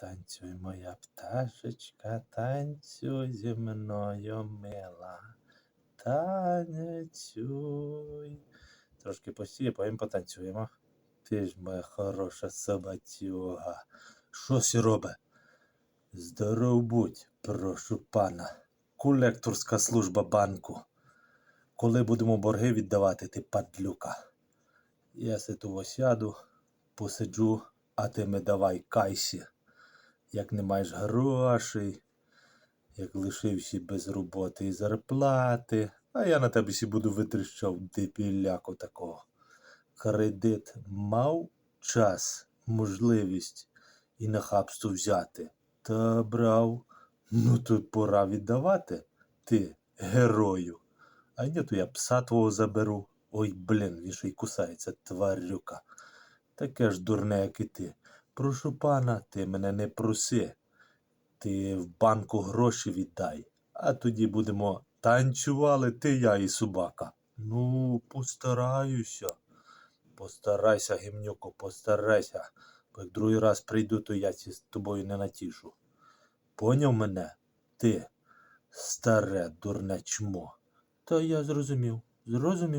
Танцюй, моя пташечка, танцюй зі мною, мила. Танцюй. Трошки посіє, потім потанцюємо. Ти ж моя хороша собацюга. Що сі робить? Здоров будь, прошу пана. Колекторська служба банку. Коли будемо борги віддавати, ти падлюка. Я се того сяду, посиджу, а ти ми давай кайсі. Як не маєш грошей, як лишився без роботи і зарплати, а я на тебе сі буду витріщав дебіляку такого. Кредит мав час, можливість і нахабство взяти. Та брав. Ну тут пора віддавати, ти герою. А ні, то я пса твого заберу. Ой, блін, він ще й кусається, тварюка. Таке ж дурне, як і ти. Прошу пана, ти мене не проси. Ти в банку гроші віддай, а тоді будемо танцювали ти, я і собака. Ну, постараюся. Постарайся, гімнюку, постарайся. Бо як другий раз прийду, то я з тобою не натішу. Поняв мене? Ти, старе дурне чмо. Та я зрозумів, зрозумів.